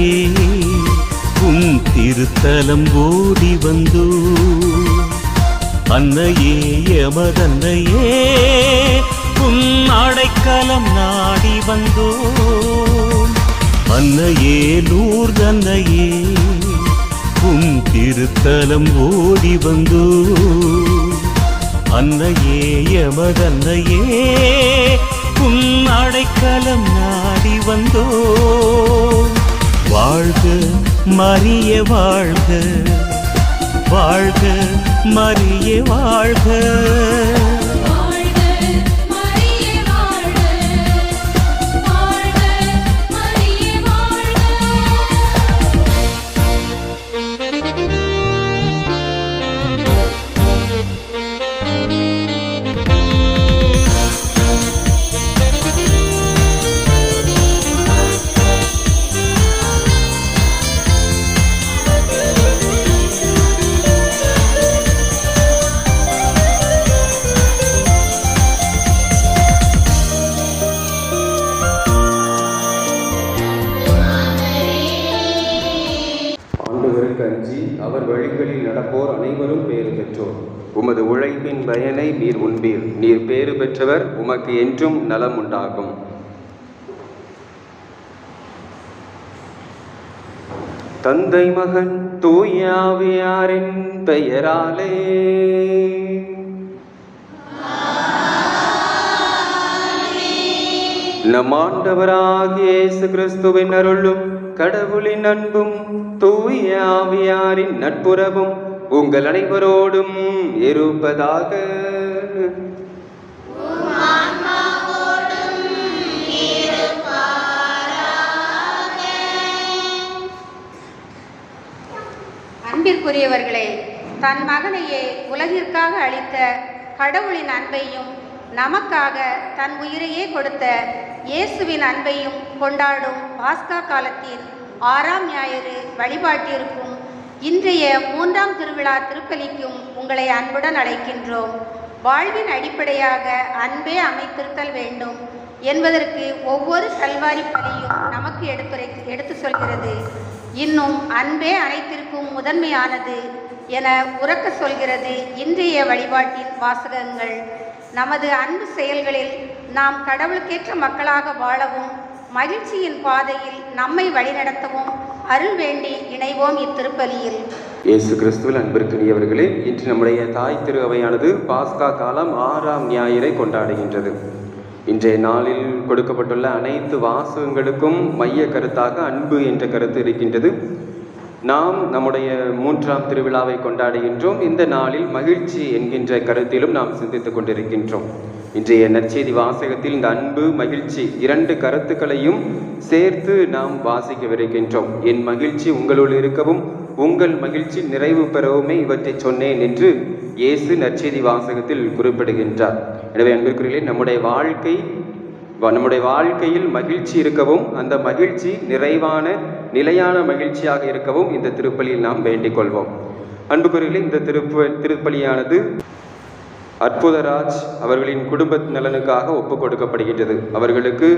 தாயே உன் திருத்தலம் ஓடி வந்தோ. அன்னையே எமதன்னையே உன் அடைக்கலம் நாடி வந்தோ அன்னையே நூர் தன்னையே உன் திருத்தலம் ஓடி வந்தோ. அன்னையே எமதன்னையே உன் அடைக்கலம் நாடி வந்தோ வாழ்க மரிய வாழ்க. வாழ்க மரிய வாழ்க. வாழ்க பெற்றவர் என்றும் நலம் உண்டாகும். தந்தை மகன் தூயாவியாரின் பெயராலே. நம் ஆண்டவராகிய இயேசு கிறிஸ்துவின் அருளும் கடவுளின் அன்பும் தூயாவியாரின் நட்புறவும் உங்கள் அனைவரோடும் இருப்பதாக. அன்பிற்குரியவர்களே தன் மகனையே உலகிற்காக அளித்த கடவுளின் அன்பையும் நமக்காக தன் உயிரையே கொடுத்த இயேசுவின் அன்பையும் கொண்டாடும் பாஸ்கா காலத்தின் ஆறாம் ஞாயிறு வழிபாட்டிற்கும் இன்றைய மூன்றாம் திருவிழா திருப்பலிக்கும் உங்களை அன்புடன் அழைக்கின்றோம். வாழ்வின் அடிப்படையாக அன்பே அமைத்திருத்தல் வேண்டும் என்பதற்கு ஒவ்வொரு கல்வாரி பலியும் நமக்கு எடுத்துரை எடுத்து சொல்கிறது. இன்னும் அன்பே அனைத்திற்கும் முதன்மையானது என உறக்க சொல்கிறது இன்றைய வழிபாட்டின் வாசகங்கள். நமது அன்பு செயல்களில் நாம் கடவுளுக்கேற்ற மக்களாக வாழவும் மகிழ்ச்சியின் பாதையில் நம்மை வழிநடத்தவும் அருள் வேண்டி இணைவோம் இத்திருப்பலியில். இயேசு கிறிஸ்துவில் அன்பிற்குரியவர்களே இன்று நம்முடைய தாய் திரு அவையானது பாஸ்கா காலம் ஆறாம் ஞாயிறை கொண்டாடுகின்றது. இன்றைய நாளில் கொடுக்கப்பட்டுள்ள அனைத்து வாசகங்களுக்கும் மைய கருத்தாக அன்பு என்ற கருத்து இருக்கின்றது. நாம் நம்முடைய மூன்றாம் திருவிழாவை கொண்டாடுகின்றோம். இந்த நாளில் மகிழ்ச்சி என்கின்ற கருத்திலும் நாம் சிந்தித்துக் கொண்டிருக்கின்றோம். இன்றைய நற்செய்தி வாசகத்தில் இந்த அன்பு மகிழ்ச்சி இரண்டு கருத்துக்களையும் சேர்த்து நாம் வாசிக்கவிருக்கின்றோம். என் மகிழ்ச்சி உங்களுள் இருக்கவும் உங்கள் மகிழ்ச்சி நிறைவு பெறவுமே இவற்றை சொன்னேன் என்று இயேசு நற்செய்தி வாசகத்தில் குறிப்பிடுகின்றார். எனவே அன்பிற்குரியர்களே நம்முடைய வாழ்க்கை நம்முடைய வாழ்க்கையில் மகிழ்ச்சி இருக்கவும் அந்த மகிழ்ச்சி நிறைவான நிலையான மகிழ்ச்சியாக இருக்கவும் இந்த திருப்பலியில் நாம் வேண்டிக் கொள்வோம். அன்புக்குரியர்களே இந்த திருப்ப திருப்பலியானது அற்புதராஜ் அவர்களின் குடும்ப நலனுக்காக ஒப்புக் கொடுக்கப்படுகின்றது. அவர்களுக்கு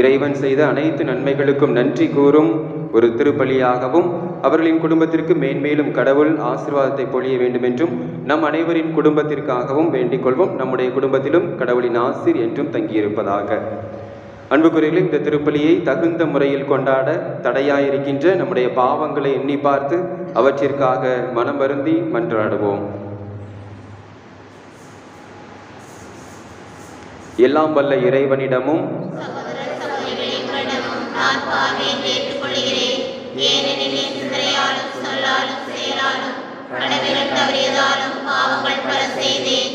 இறைவன் செய்த அனைத்து நன்மைகளுக்கும் நன்றி கூறும் ஒரு திருப்பலியாகவும் அவர்களின் குடும்பத்திற்கு மேன்மேலும் கடவுள் ஆசீர்வாதத்தை பொழிய வேண்டும் என்றும் நம் அனைவரின் குடும்பத்திற்காகவும் வேண்டிக் கொள்வோம். நம்முடைய குடும்பத்திலும் கடவுளின் ஆசீர் என்றும் தங்கியிருப்பதாக. அன்புக்குரியர்களே இந்த திருப்பலியை தகுந்த முறையில் கொண்டாட தடையாயிருக்கின்ற நம்முடைய பாவங்களை எண்ணி பார்த்து அவற்றிற்காக மனம் வருந்தி மன்றாடுவோம். எல்லாம் வல்ல இறைவனிடமும் நான் ஏனெனில் சொல்லாலும் செயலாலும் தவறியதாலும் பாவங்கள் பல செய்தேன்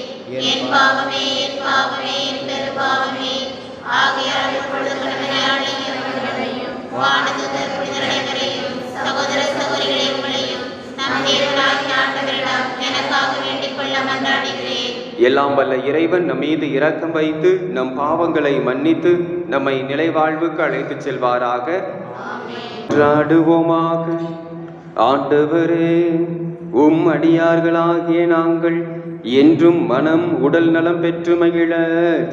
என் பாவமே என் பாவமே என் பெருபாவமே ஆகையால் இப்பொழுது கடமையாளையும் சகோதர சகோதரிகளை உங்களையும் நம் ஆண்டவரிடம் எனக்காக வேண்டிக் கொள்ள மன்றாடுகிறேன். எல்லாம் வல்ல இறைவன் நம் மீது இரக்கம் வைத்து நம் பாவங்களை மன்னித்து நம்மை நிலைவாழ்வுக்கு அழைத்துச் செல்வாராக. மன்றாடுவோமாக ஆண்டவரே உம் அடியார்களாகிய நாங்கள் என்றும் மனம் உடல் நலம் பெற்று மகிழ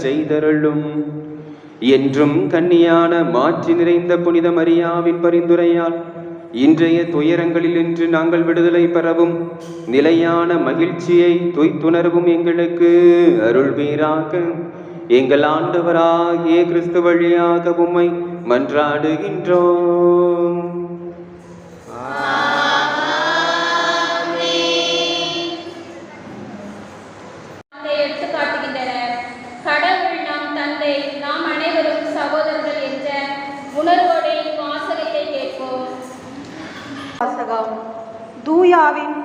செய்தருளும். என்றும் கன்னியான மாற்றி நிறைந்த புனித மரியாவின் பரிந்துரையால் இன்றைய துயரங்களில் இன்று நாங்கள் விடுதலை பெறவும் நிலையான மகிழ்ச்சியை துய்த்துணர்வும் எங்களுக்கு அருள்வீராக எங்கள் ஆண்டவராகிய கிறிஸ்து வழியாக உம்மை மன்றாடுகின்றோம்.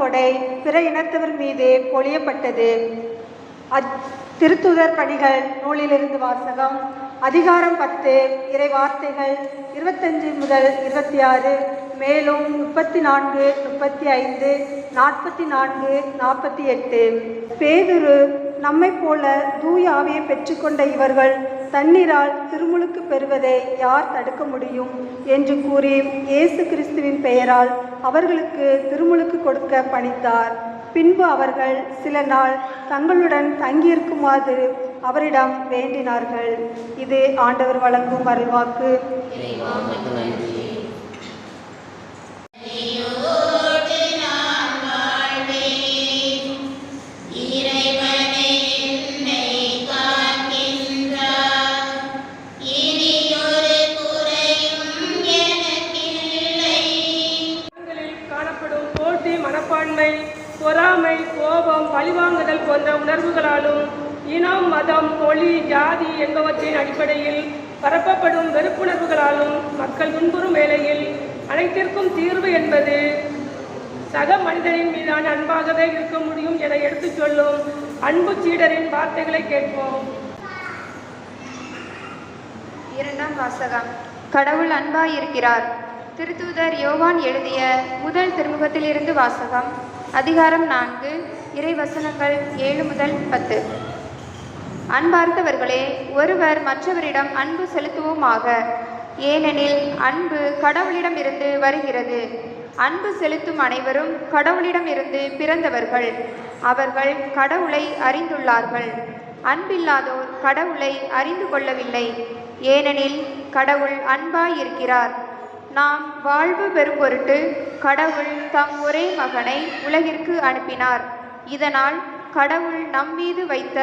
கொடை பிற இனத்தவர் மீது பொழியப்பட்டது. திருத்துதர் பணிகள் நூலிலிருந்து வாசகம். அதிகாரம் பத்து இறை வார்த்தைகள் இருபத்தஞ்சு முதல் இருபத்தி ஆறு மேலும் முப்பத்தி நான்கு முப்பத்தி ஐந்து நாற்பத்தி நான்கு நாற்பத்தி எட்டு பேதுரு நம்மைப் போல தூய ஆவியை பெற்றுக்கொண்ட இவர்கள் தண்ணீரால் திருமுழுக்கு பெறுவதை யார் தடுக்க முடியும் என்று கூறி இயேசு கிறிஸ்துவின் பெயரால் அவர்களுக்கு திருமுழுக்கு கொடுக்க பணித்தார். பின்பு அவர்கள் சில நாள் தங்களுடன் தங்கியிருக்குமாறு அவரிடம் வேண்டினார்கள். இது ஆண்டவர் வழங்கும் அருள்வாக்கு. மொழி ஜாதி என்பவற்றின் அடிப்படையில் பரப்பப்படும் வெறுப்புணர்வுகளாலும் மக்கள் முன்புறும் வேளையில் அனைத்திற்கும் தீர்வு என்பது சக மனிதனின் மீதான அன்பாகவே இருக்க முடியும் என எடுத்துச் சொல்லும் அன்பு சீடரின் வார்த்தைகளை கேட்போம். இரண்டாம் வாசகம். கடவுள் அன்பாய் இருக்கிறார் திருத்தூதர் யோவான் எழுதிய முதல் திருமுகத்திலிருந்து வாசகம் அதிகாரம் நான்கு இறை வசனங்கள் ஏழு முதல் பத்து. அன்பார்ந்தவர்களே ஒருவர் மற்றவரிடம் அன்பு செலுத்துவோமாக. ஏனெனில் அன்பு கடவுளிடமிருந்து வருகிறது. அன்பு செலுத்தும் அனைவரும் கடவுளிடமிருந்து பிறந்தவர்கள். அவர்கள் கடவுளை அறிந்துள்ளார்கள். அன்பில்லாதோர் கடவுளை அறிந்து கொள்ளவில்லை. ஏனெனில் கடவுள் அன்பாயிருக்கிறார். நாம் வாழ்வு பெறும் பொருட்டு கடவுள் தம் ஒரே மகனை உலகிற்கு அனுப்பினார். இதனால் கடவுள் நம்மீது வைத்த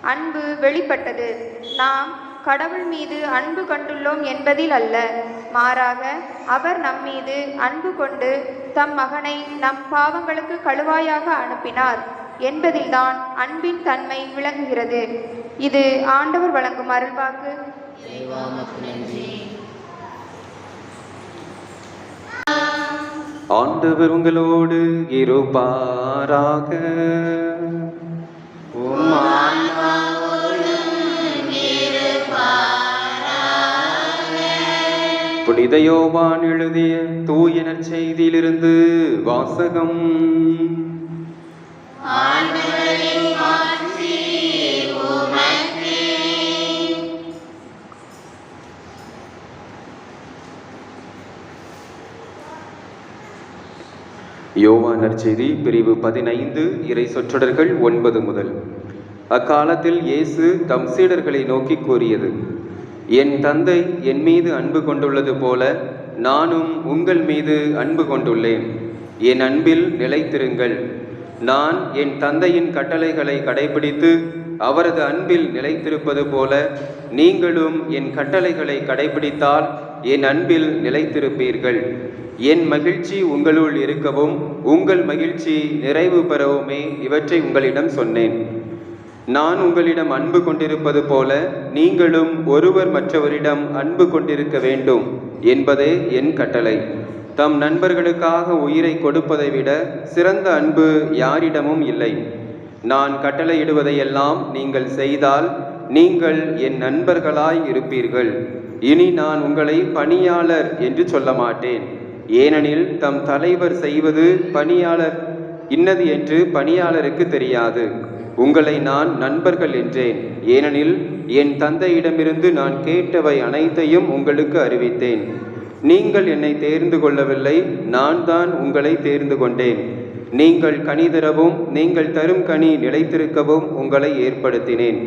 அன்பு வெளிப்பட்டது. நாம் கடவுள் மீது அன்பு கொண்டுள்ளோம் என்பதில் அல்ல. மாறாக அவர் நம்மீது அன்பு கொண்டு தம் மகனை நம் பாவங்களுக்கு கழுவாயாக அனுப்பினார் என்பதில்தான் அன்பின் தன்மை விளங்குகிறது. இது ஆண்டவர் வழங்கும் அருள்வாக்கு. ஆண்டவர் உங்களோடு இருப்பாராக. புனிதயோபான் எழுதிய தூயனர் செய்தியிலிருந்து வாசகம். யோவா நற்செய்தி பிரிவு பதினைந்து இறை சொற்றொடர்கள் ஒன்பது முதல். அக்காலத்தில் இயேசு தம் சீடர்களை நோக்கி கூறியது என் தந்தை என் மீது அன்பு கொண்டுள்ளது போல நானும் உங்கள் மீது அன்பு கொண்டுள்ளேன். என் அன்பில் நிலைத்திருங்கள். நான் என் தந்தையின் கட்டளைகளை கடைபிடித்து அவரது அன்பில் நிலைத்திருப்பது போல நீங்களும் என் கட்டளைகளை கடைபிடித்தால் என் அன்பில் நிலைத்திருப்பீர்கள். என் மகிழ்ச்சி உங்களுள் இருக்கவும் உங்கள் மகிழ்ச்சி நிறைவு பெறவுமே இவற்றை உங்களிடம் சொன்னேன். நான் உங்களிடம் அன்பு கொண்டிருப்பது போல நீங்களும் ஒருவர் மற்றவரிடம் அன்பு கொண்டிருக்க வேண்டும் என்பதே என் கட்டளை. தம் நண்பர்களுக்காக உயிரை கொடுப்பதை விட சிறந்த அன்பு யாரிடமும் இல்லை. நான் கட்டளையிடுவதையெல்லாம் நீங்கள் செய்தால் நீங்கள் என் நண்பர்களாய் இருப்பீர்கள். இனி நான் உங்களை பணியாளர் என்று சொல்ல மாட்டேன். ஏனெனில் தம் தலைவர் செய்வது பணியாளர் இன்னது என்று பணியாளருக்கு தெரியாது. உங்களை நான் நண்பர்கள் என்றேன். ஏனெனில் என் தந்தையிடமிருந்து நான் கேட்டவை அனைத்தையும் உங்களுக்கு அறிவித்தேன். நீங்கள் என்னை தேர்ந்து கொள்ளவில்லை நான் தான் உங்களை தேர்ந்து கொண்டேன். நீங்கள் கனி தரவும் நீங்கள் தரும் கனி நிலைத்திருக்கவும் உங்களை ஏற்படுத்தினேன்.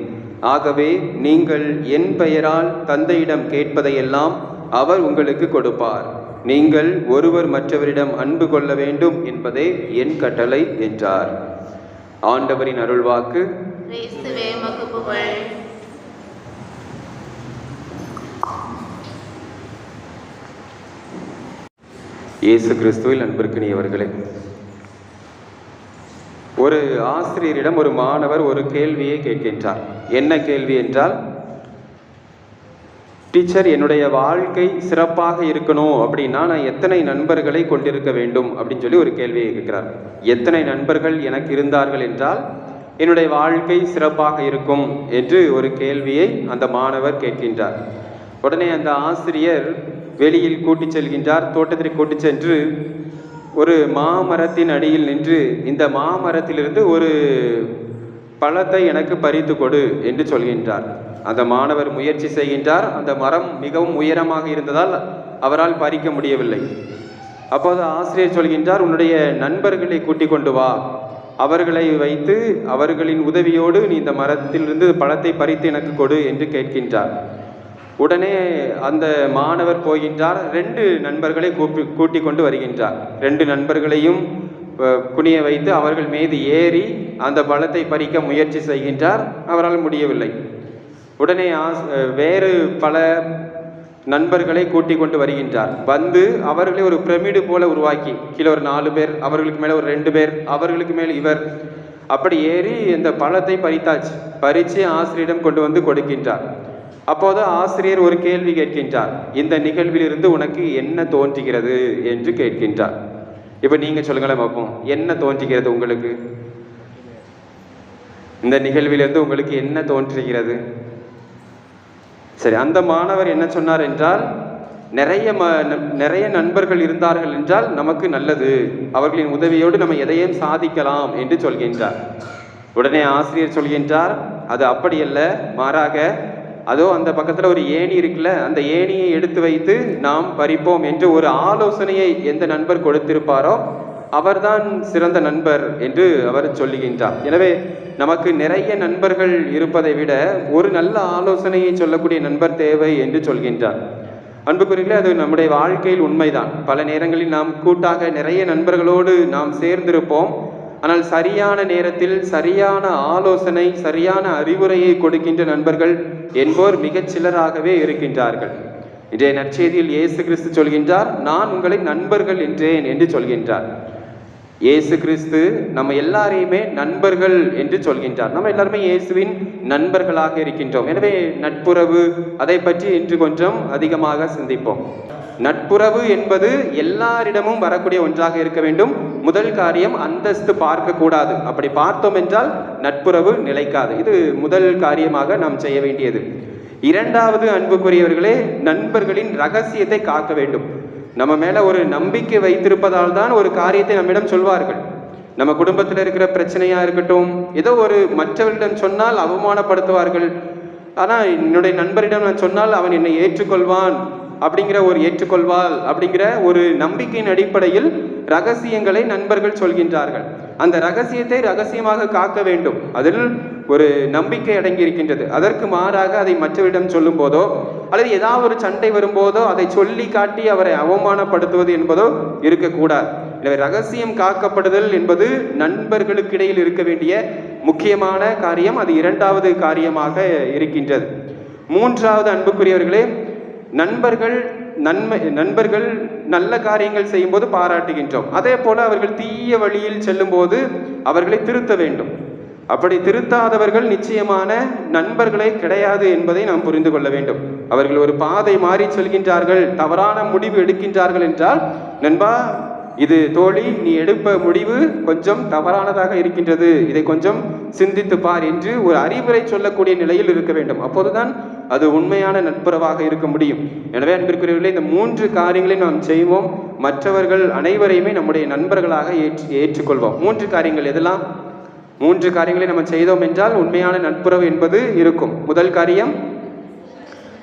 ஆகவே நீங்கள் என் பெயரால் தந்தையிடம் கேட்பதையெல்லாம் அவர் உங்களுக்கு கொடுப்பார். நீங்கள் ஒருவர் மற்றவரிடம் அன்பு கொள்ள வேண்டும் என்பதே என் கட்டளை என்றார். ஆண்டவரின் அருள்வாக்கு. இயேசு கிறிஸ்துவில் அன்பிற்கினியவர்களே ஒரு ஆசிரியரிடம் ஒரு மாணவர் ஒரு கேள்வியை கேட்கின்றார். என்ன கேள்வி என்றால் டீச்சர் என்னுடைய வாழ்க்கை சிறப்பாக இருக்கணும் அப்படின்னா நான் எத்தனை நண்பர்களை கொண்டிருக்க வேண்டும்? அப்படின்னு சொல்லி ஒரு கேள்வியை கேட்கிறார். எத்தனை நண்பர்கள் எனக்கு இருந்தார்கள் என்றால் என்னுடைய வாழ்க்கை சிறப்பாக இருக்கும்? என்று ஒரு கேள்வியை அந்த மாணவர் கேட்கின்றார். உடனே அந்த ஆசிரியர் வெளியில் கூட்டிச் செல்கின்றார். தோட்டத்திற்கு கூட்டிச் சென்று ஒரு மாமரத்தின் அடியில் நின்று இந்த மாமரத்திலிருந்து ஒரு பழத்தை எனக்கு பறித்து கொடு என்று சொல்கின்றார். அந்த மாணவர் முயற்சி செய்கின்றார். அந்த மரம் மிகவும் உயரமாக இருந்ததால் அவரால் பறிக்க முடியவில்லை. அப்போது ஆசிரியர் சொல்கின்றார் உன்னுடைய நண்பர்களை கூட்டிக் கொண்டு வா. அவர்களை வைத்து அவர்களின் உதவியோடு நீ இந்த மரத்திலிருந்து பழத்தை பறித்து எனக்கு கொடு என்று கேட்கின்றார். உடனே அந்த மாணவர் போகின்றார். ரெண்டு நண்பர்களை கூப்பி கூட்டி கொண்டு வருகின்றார். ரெண்டு நண்பர்களையும் குனிய வைத்து அவர்கள் மீது ஏறி அந்த பழத்தை பறிக்க முயற்சி செய்கின்றார். அவரால் முடியவில்லை. உடனே ஆஸ் வேறு பல நண்பர்களை கூட்டிக் கொண்டு வருகின்றார். வந்து அவர்களை ஒரு பிரமிடு போல உருவாக்கி கீழே ஒரு நாலு பேர் அவர்களுக்கு மேலே ஒரு ரெண்டு பேர் அவர்களுக்கு மேல் இவர் அப்படி ஏறி இந்த பழத்தை பறித்தாச்சு. பறித்து ஆசிரியரிடம் கொண்டு வந்து கொடுக்கின்றார். அப்போது ஆசிரியர் ஒரு கேள்வி கேட்கின்றார். இந்த நிகழ்விலிருந்து உனக்கு என்ன தோன்றுகிறது? என்று கேட்கின்றார். இப்போ நீங்க சொல்லுங்களேன் பார்ப்போம் என்ன தோன்றுகிறது உங்களுக்கு? இந்த நிகழ்விலிருந்து உங்களுக்கு என்ன தோன்றுகிறது? சரி அந்த மாணவர் என்ன சொன்னார் என்றால் நிறைய ம ந- நிறைய நண்பர்கள் இருந்தார்கள் என்றால் நமக்கு நல்லது. அவர்களின் உதவியோடு நம்ம எதையும் சாதிக்கலாம்? என்று சொல்கின்றார். உடனே ஆசிரியர் சொல்கின்றார் அது அப்படியல்ல. மாறாக அதோ அந்த பக்கத்தில் ஒரு ஏணி இருக்குல்ல அந்த ஏணியை எடுத்து வைத்து நாம் பறிப்போம் என்று ஒரு ஆலோசனையை எந்த நண்பர் கொடுத்திருப்பாரோ அவர்தான் சிறந்த நண்பர் என்று அவர் சொல்லுகின்றார். எனவே நமக்கு நிறைய நண்பர்கள் இருப்பதை விட ஒரு நல்ல ஆலோசனையை சொல்லக்கூடிய நண்பர் தேவை என்று சொல்கின்றார். அன்புக்குரியர்களே அது நம்முடைய வாழ்க்கையில் உண்மைதான். பல நேரங்களில் நாம் கூட்டாக நிறைய நண்பர்களோடு நாம் சேர்ந்திருப்போம். ஆனால் சரியான நேரத்தில் சரியான ஆலோசனை சரியான அறிவுரையை கொடுக்கின்ற நண்பர்கள் என்போர் மிகச் சிலராகவே இருக்கின்றார்கள். இன்றைய நற்செய்தியில் இயேசு கிறிஸ்து சொல்கின்றார் நான் உங்களை நண்பர்கள் என்றேன் என்று சொல்கின்றார். இயேசு கிறிஸ்து நம்ம எல்லாரையுமே நண்பர்கள் என்று சொல்கின்றார். நம்ம எல்லாருமே இயேசுவின் நண்பர்களாக இருக்கின்றோம். எனவே நட்புறவு அதை பற்றி இன்று கொஞ்சம் அதிகமாக சிந்திப்போம். நட்புறவு என்பது எல்லாரிடமும் வரக்கூடிய ஒன்றாக இருக்க வேண்டும். முதல் காரியம் அந்தஸ்து பார்க்க கூடாது அப்படி பார்த்தோம் என்றால் நட்புறவு நிலைக்காது. இது முதல் காரியமாக நாம் செய்ய வேண்டியது. இரண்டாவது அன்புக்குரியவர்களே நண்பர்களின் ரகசியத்தை காக்க வேண்டும். நம்ம மேலே ஒரு நம்பிக்கை வைத்திருப்பதால் தான் ஒரு காரியத்தை நம்மிடம் சொல்வார்கள். நம்ம குடும்பத்தில் இருக்கிற பிரச்சனையாக இருக்கட்டும் ஏதோ ஒரு மற்றவரிடம் சொன்னால் அவமானப்படுத்துவார்கள். ஆனால் என்னுடைய நண்பரிடம் நான் சொன்னால் அவன் என்னை ஏற்றுக்கொள்வான் அப்படிங்கிற ஒரு ஏற்றுக்கொள்வாள் அப்படிங்கிற ஒரு நம்பிக்கையின் அடிப்படையில் ரகசியங்களை நண்பர்கள் சொல்கின்றார்கள். அந்த ரகசியத்தை ரகசியமாக காக்க வேண்டும். அதில் ஒரு நம்பிக்கை அடங்கி இருக்கின்றது அதற்கு மாறாக அதை மற்றவரிடம் சொல்லும் போதோ அல்லது ஏதாவது ஒரு சண்டை வரும்போதோ அதை சொல்லி காட்டி அவரை அவமானப்படுத்துவது என்பதோ இருக்கக்கூடாது. எனவே ரகசியம் காக்கப்படுதல் என்பது நண்பர்களுக்கிடையில் இருக்க வேண்டிய முக்கியமான காரியம். அது இரண்டாவது காரியமாக இருக்கின்றது. மூன்றாவது அன்புக்குரியவர்களே நண்பர்கள் நன்மை நண்பர்கள் நல்ல காரியங்கள் செய்யும்போது பாராட்டுகின்றோம். அதே போல அவர்கள் தீய வழியில் செல்லும்போது அவர்களை திருத்த வேண்டும். அப்படி திருத்தாதவர்கள் நிச்சயமான நண்பர்களே கிடையாது என்பதை நாம் புரிந்து கொள்ள வேண்டும். அவர்கள் ஒரு பாதை மாறி செல்கின்றார்கள் தவறான முடிவு எடுக்கின்றார்கள் என்றால் நண்பா இது தோழி நீ எடுப்ப முடிவு கொஞ்சம் தவறானதாக இருக்கின்றது. இதை கொஞ்சம் சிந்தித்து பார் என்று ஒரு அறிவுரை சொல்லக்கூடிய நிலையில் இருக்க வேண்டும். அப்போதுதான் அது உண்மையான நட்புறவாக இருக்க முடியும். எனவே அன்பிற்குரியவர்களே இந்த மூன்று காரியங்களை நாம் செய்வோம். மற்றவர்கள் அனைவரையுமே நம்முடைய நண்பர்களாக ஏற்று ஏற்றுக்கொள்வோம். மூன்று காரியங்கள் எதெல்லாம்? மூன்று காரியங்களை நம்ம செய்தோம் என்றால் உண்மையான நட்புறவு என்பது இருக்கும். முதல் காரியம்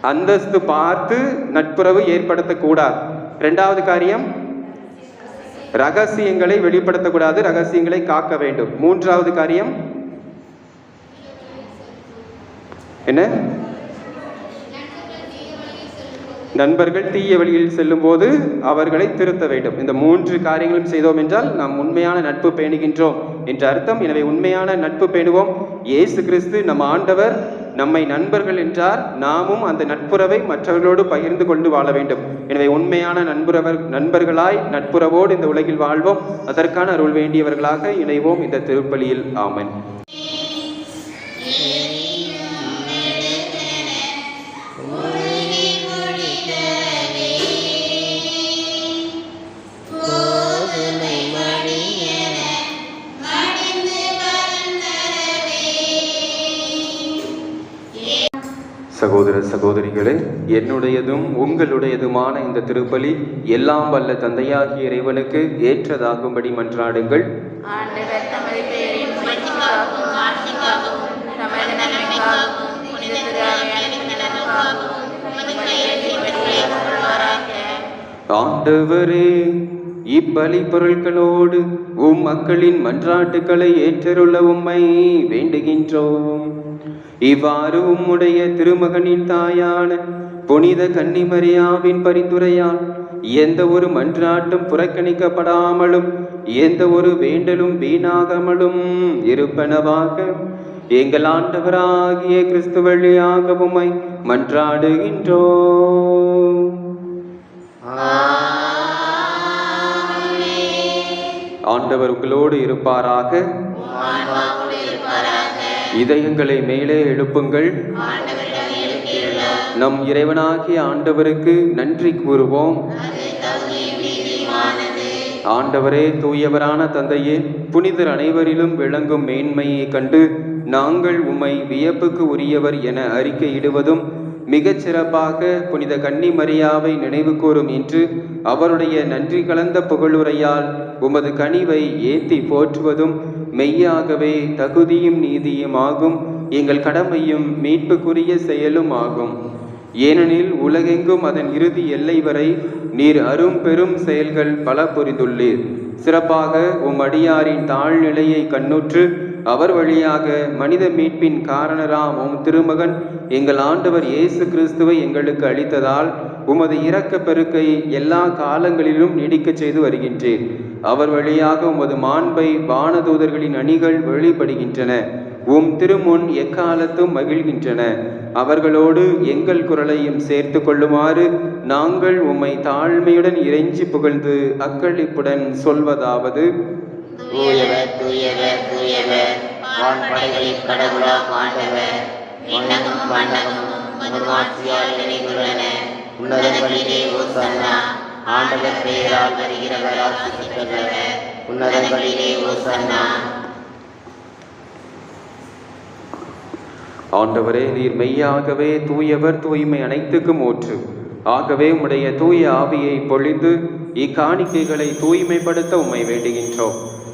அந்தஸ்து பார்த்து நட்புறவு ஏற்படுத்தக்கூடாது. இரண்டாவது காரியம் ரகசியங்களை வெளிப்படுத்தக்கூடாது ரகசியங்களை காக்க வேண்டும். மூன்றாவது காரியம் என்ன? நண்பர்கள் தீய வழியில் செல்லும்போது அவர்களை திருத்த வேண்டும். இந்த மூன்று காரியங்களும் செய்தோம் என்றால் நாம் உண்மையான நட்பு பேணுகின்றோம் என்ற அர்த்தம். எனவே உண்மையான நட்பு பேணுவோம். இயேசு கிறிஸ்து நம் ஆண்டவர் நம்மை நண்பர்கள் என்றார். நாமும் அந்த நட்புறவை மற்றவர்களோடு பகிர்ந்து கொண்டு வாழ வேண்டும். எனவே உண்மையான நண்புறவர் நண்பர்களாய் நட்புறவோடு இந்த உலகில் வாழ்வோம். அதற்கான அருள் வேண்டியவர்களாக இணைவோம் இந்த திருப்பலியில். ஆமன். சகோதர சகோதரிகளே என்னுடையதும் உங்களுடையதுமான இந்த திருப்பலி எல்லாம் வல்ல தந்தையாகிய இறைவனுக்கு ஏற்றதாகும்படி மன்றாடுங்கள். ஆண்டவர் இப்பலி பொருட்களோடு உம் மக்களின் மன்றாட்டுக்களை ஏற்றருள உம்மை வேண்டுகின்றோம். இவ்வாறு உம்முடைய திருமகனின் தாயான புனித கன்னிமரியாவின் பரிந்துரையால் எந்த ஒரு மன்றாட்டும் புறக்கணிக்கப்படாமலும் எந்த ஒரு வேண்டலும் வீணாகாமலும் இருப்பனவாக எங்கள் ஆண்டவராகிய கிறிஸ்து வழியாக உம்மை மன்றாடுகின்றோம். ஆண்டவர் உங்களோடு இருப்பாராக. இதயங்களை மேலே எழுப்புங்கள். நம் இறைவனாகிய ஆண்டவருக்கு நன்றி கூறுவோம். ஆண்டவரே தூயவரான தந்தையே புனிதர் அனைவரிலும் விளங்கும் மேன்மையை கண்டு நாங்கள் உம்மை வியப்புக்கு உரியவர் என அறிக்கையிடுவதும் மிகச் சிறப்பாக புனித கன்னி மரியாவை நினைவு கூறும் என்று அவருடைய நன்றி கலந்த புகழுரையால் உமது கனிவை ஏத்தி போற்றுவதும் மெய்யாகவே தகுதியும் நீதியும் ஆகும். எங்கள் கடமையும் மீட்புக்குரிய செயலும் ஆகும். ஏனெனில் உலகெங்கும் அதன் இறுதி எல்லை வரை நீர் அரும் பெரும் செயல்கள் பல புரிந்துள்ளீர். சிறப்பாக உம் அடியாரின் தாழ்நிலையை கண்ணுற்று அவர் வழியாக மனித மீட்பின் காரணராம் உம் திருமகன் எங்கள் ஆண்டவர் இயேசு கிறிஸ்துவை எங்களுக்கு அளித்ததால் உமது இரக்க பெருக்கை எல்லா காலங்களிலும் நீடிக்கச் செய்து வருகின்றேன். அவர் வழியாக உமது மாண்பை வானதூதர்களின் அணிகள் வெளிப்படுகின்றன உம் திருமுன் எக்காலத்தும் மகிழ்கின்றன. அவர்களோடு எங்கள் குரலையும் சேர்த்து கொள்ளுமாறு நாங்கள் உம்மை தாழ்மையுடன் இறைஞ்சி புகழ்ந்து அக்களிப்புடன் சொல்வதாவது தூயவர் தூயவர் தூயவர் வான்படைகளின் கடவுளா ஆண்டவர் விண்ணகமும் மண்டகமும் உமது நினைந்துள்ளன. நிறைந்துள்ளன உன்னதங்களிலே ஓசன்னா ஆண்டவர் பெயரால் வருகிறவர் ஆட்சி பெற்றவர் உன்னதங்களிலே ஓசன்னா. ஆண்டவரே நீர் மெய்யாகவே தூயவர் தூய்மை அனைத்துக்கும் ஊற்று ஆகவே உம்முடைய தூய ஆவியை பொழிந்து இக்காணிக்கைகளை தூய்மைப்படுத்த உம்மை வேண்டுகின்றோம்.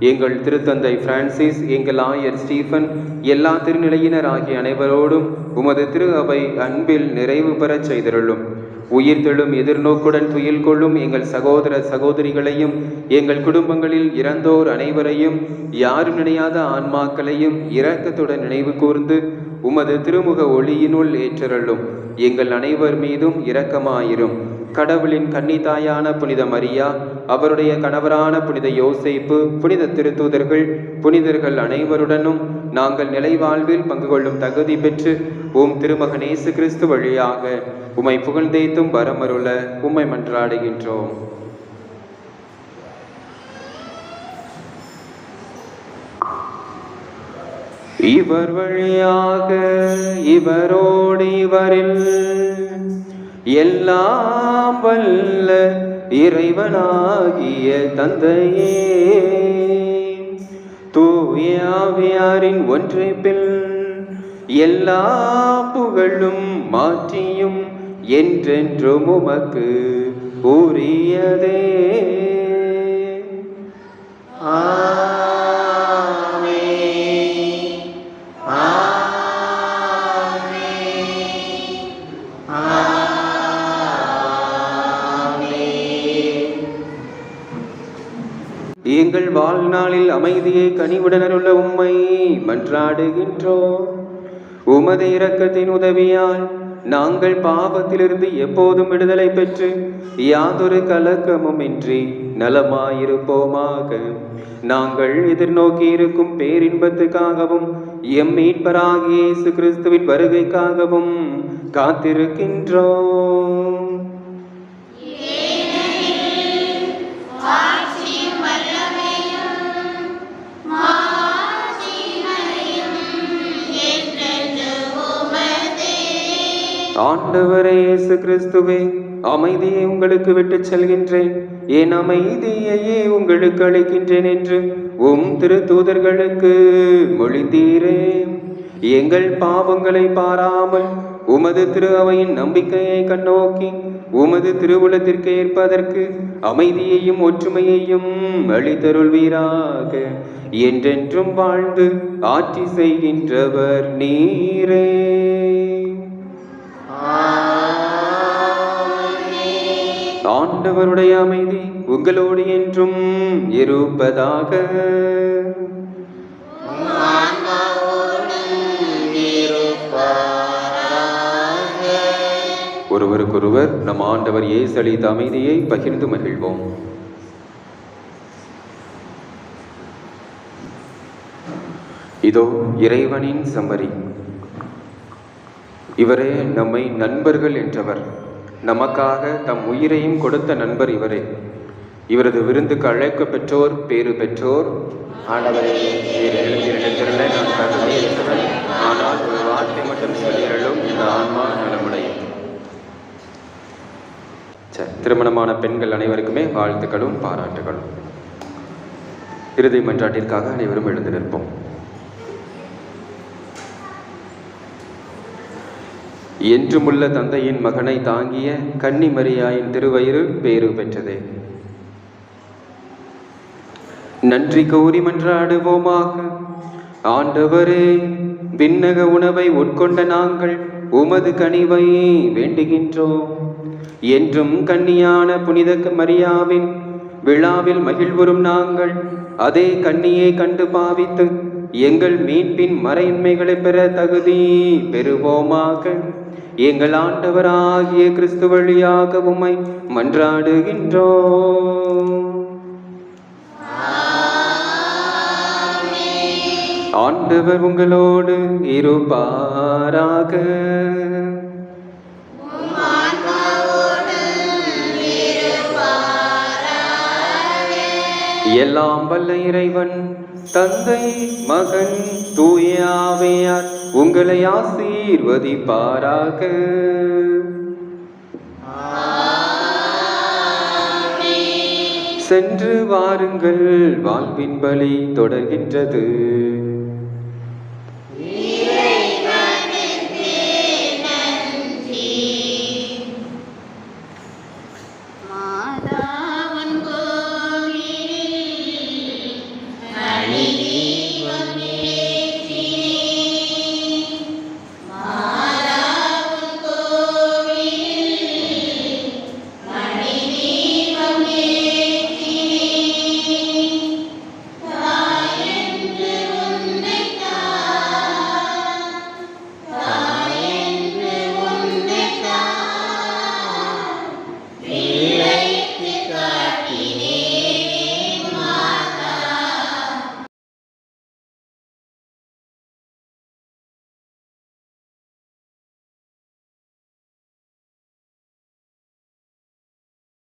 எங்கள் திருத்தந்தை பிரான்சிஸ் எங்கள் ஆயர் ஸ்டீஃபன் எல்லா திருநிலையினர் ஆகிய அனைவரோடும் உமது திரு அவை அன்பில் நிறைவு பெறச் செய்தருளும். உயிர்த்தெழும் எதிர்நோக்குடன் துயில் கொள்ளும் எங்கள் சகோதர சகோதரிகளையும் எங்கள் குடும்பங்களில் இறந்தோர் அனைவரையும் யாரும் நினையாத ஆன்மாக்களையும் இரக்கத்துடன் நினைவு கூர்ந்து உமது திருமுக ஒளியினுள் ஏற்றருளும். எங்கள் அனைவர் மீதும் இரக்கமாயிரும். கடவுளின் கன்னித்தாயான புனித மரியா அவருடைய கணவரான புனித யோசைப்பு புனித திருத்தூதர்கள் புனிதர்கள் அனைவருடனும் நாங்கள் நிலைவாழ்வில் பங்கு கொள்ளும் தகுதி பெற்று உம் திருமகனேசு கிறிஸ்து வழியாக உம்மை புகழ்ந்தேத்தும் வரமருள உம்மை மன்றாடுகின்றோம். இவர் வழியாக இவரோடு இவரில் எல்லாம் வல்ல இறைவனாகிய தந்தையே. தூயாவியாரின் ஒன்றைப்பில் எல்லா புகழும் மாற்றியும் என்றென்றும் உமக்கு உரியதே. எங்கள் வாழ்நாளில் அமைதியை கனிவுடனருள்ள உம்மை மன்றாடுகின்றோம். உமது இரக்கத்தின் உதவியால் நாங்கள் பாவத்திலிருந்து எப்போதும் விடுதலை பெற்று யாதொரு கலக்கமும் இன்றி நலமாயிருப்போமாக. நாங்கள் எதிர்நோக்கி இருக்கும் பேரின்பத்துக்காகவும் எம் மீட்பராகிய இயேசு கிறிஸ்துவின் வருகைக்காகவும் காத்திருக்கின்றோம். ஆண்டவரே இயேசு கிறிஸ்துவே அமைதியை உங்களுக்கு விட்டுச் செல்கின்றேன். என் அமைதியையே உங்களுக்கு அளிக்கின்றேன் என்று உம் திரு தூதர்களுக்கு மொழிந்தீரே எங்கள் பாவங்களை பாராமல் உமது திரு அவையின் நம்பிக்கையை கண்ணோக்கி உமது திருவுலத்திற்கு ஏற்பதற்கு அமைதியையும் ஒற்றுமையையும் அளித்தருள்வீராக. என்றென்றும் வாழ்ந்து ஆட்சி செய்கின்றவர் நீரே. ஆண்டவருடைய அமைதி உங்களோடு என்றும் இருப்பதாக. ஒருவருக்கொருவர் நம் ஆண்டவர் இயேசு அளித்த அமைதியை பகிர்ந்து மகிழ்வோம். இதோ இறைவனின் சம்மரி. இவரே நம்மை நண்பர்கள் என்றவர். நமக்காக தம் உயிரையும் கொடுத்த நண்பர் இவரே. இவரது விருந்துக்கு அழைக்க பெற்றோர் பேறு பெற்றோர் ஆண்டவரே நான் தகுதி ஆனால் ஒரு வார்த்தை மட்டும் சொல்லியலும் இந்த ஆன்மா நலமுடையும் திருமணமான பெண்கள் அனைவருக்குமே வாழ்த்துக்களும் பாராட்டுகளும். இறுதி மன்றாட்டிற்காக அனைவரும் எழுந்து நிற்போம். என்றுமுள்ள தந்தையின் மகனை தாங்கிய கன்னிமரியாயின் திருவயிறு பேறு பெற்றது. நன்றி கூறி மன்றாடுவோமாக. ஆண்டவரே விண்ணக உணவை உட்கொண்ட நாங்கள் உமது கனிவை வேண்டுகின்றோம். என்றும் கன்னியான புனித மரியாவின் விழாவில் மகிழ்வுறும் நாங்கள் அதே கண்ணியை கண்டு பாவித்து எங்கள் மீட்பின் மறையின்மைகளை பெற தகுதி பெறுவோமாக. எங்கள் ஆண்டவராகிய கிறிஸ்து வழியாக உம்மை மன்றாடுகின்றோம். ஆண்டவர் உங்களோடு இருப்பாராக. எல்லாம் வல்ல இறைவன் தந்தை மகன் தூயாவையார் உங்களை ஆசீர்வதிப்பாராக. சென்று வாருங்கள் வாழ்வின் பலி தொடர்கின்றது.